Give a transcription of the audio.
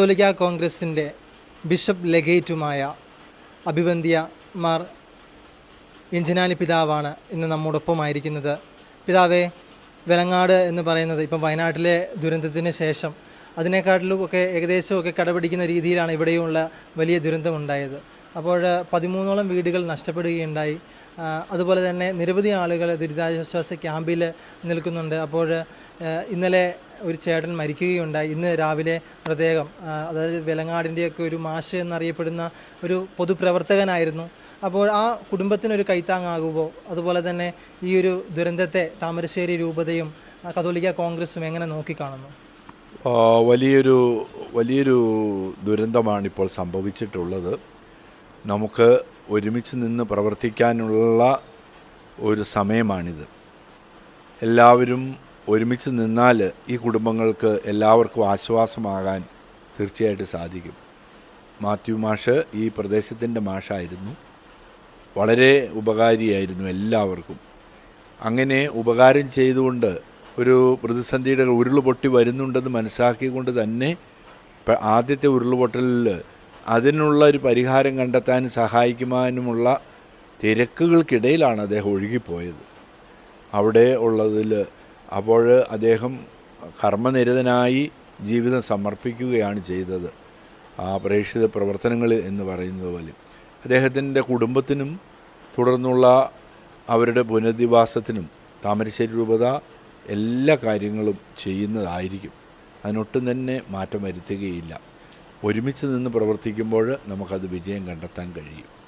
കത്തോലിക്ക കോൺഗ്രസിന്റെ ബിഷപ്പ് ലെഗേറ്റുമായ അഭിവന്ധ്യ മാർ ഇഞ്ചനാലി പിതാവാണ് ഇന്ന് നമ്മോടൊപ്പമായിരിക്കുന്നത്. പിതാവേ വെലങ്ങാട് എന്ന് പറയുന്നത് ഇപ്പം വയനാട്ടിലെ ദുരന്തത്തിന് ശേഷം അതിനെക്കാട്ടിലും ഒക്കെ ഏകദേശമൊക്കെ കടപിടിക്കുന്ന രീതിയിലാണ് ഇവിടെയുള്ള വലിയ ദുരന്തമുണ്ടായത്. അപ്പോൾ പതിമൂന്നോളം വീടുകൾ നഷ്ടപ്പെടുകയുണ്ടായി. അതുപോലെ തന്നെ നിരവധി ആളുകൾ ദുരിതാശ്വാസ ക്യാമ്പിൽ നിൽക്കുന്നുണ്ട്. അപ്പോൾ ഇന്നലെ ഒരു ചേട്ടൻ മരിക്കുകയുണ്ടായി. ഇന്ന് രാവിലെ പ്രത്യേകം അതായത് വെലങ്ങാടിന്റെയൊക്കെ ഒരു മാഷ് എന്നറിയപ്പെടുന്ന ഒരു പൊതുപ്രവർത്തകനായിരുന്നു. അപ്പോൾ ആ കുടുംബത്തിനൊരു കൈത്താങ്ങാകുമ്പോൾ അതുപോലെ തന്നെ ഈ ഒരു ദുരന്തത്തെ താമരശ്ശേരി രൂപതയും കതോലിക്ക കോൺഗ്രസും എങ്ങനെ നോക്കിക്കാണുന്നു? വലിയൊരു വലിയൊരു ദുരന്തമാണ് ഇപ്പോൾ സംഭവിച്ചിട്ടുള്ളത്. നമുക്ക് ഒരുമിച്ച് നിന്ന് പ്രവർത്തിക്കാനുള്ള ഒരു സമയമാണിത്. എല്ലാവരും ഒരുമിച്ച് നിന്നാൽ ഈ കുടുംബങ്ങൾക്ക് എല്ലാവർക്കും ആശ്വാസമാകാൻ തീർച്ചയായിട്ടും സാധിക്കും. മാത്യു മാഷ് ഈ പ്രദേശത്തിന്റെ മാഷായിരുന്നു. വളരെ ഉപകാരിയായിരുന്നു എല്ലാവർക്കും. അങ്ങനെ ഉപകാരം ചെയ്തുകൊണ്ട് ഒരു പ്രതിസന്ധിയുടെ ഉരുൾ പൊട്ടി വരുന്നുണ്ടെന്ന് മനസ്സിലാക്കിക്കൊണ്ട് തന്നെ ആദ്യത്തെ ഉരുൾപൊട്ടലിൽ അതിനുള്ള ഒരു പരിഹാരം കണ്ടെത്താനും സഹായിക്കുവാനുമുള്ള തിരക്കുകൾക്കിടയിലാണ് അദ്ദേഹം ഒഴുകിപ്പോയത്. അവിടെ ഉള്ളതിൽ അപ്പോൾ അദ്ദേഹം കർമ്മനിരതനായി ജീവിതം സമർപ്പിക്കുകയാണ് ചെയ്തത്. ആ പ്രേക്ഷിത പ്രവർത്തനങ്ങൾ എന്ന് പറയുന്നത് പോലെ. അദ്ദേഹത്തിന്റെ കുടുംബത്തിനും തുടർന്നുള്ള അവരുടെ പുനരധിവാസത്തിനും താമരശ്ശേരി രൂപത എല്ലാ കാര്യങ്ങളും ചെയ്യുന്നതായിരിക്കും. അതിനൊട്ടും തന്നെ മാറ്റം വരുത്തുകയില്ല. ഒരുമിച്ച് നിന്ന് പ്രവർത്തിക്കുമ്പോൾ നമുക്കത് വിജയം കണ്ടെത്താൻ കഴിയും.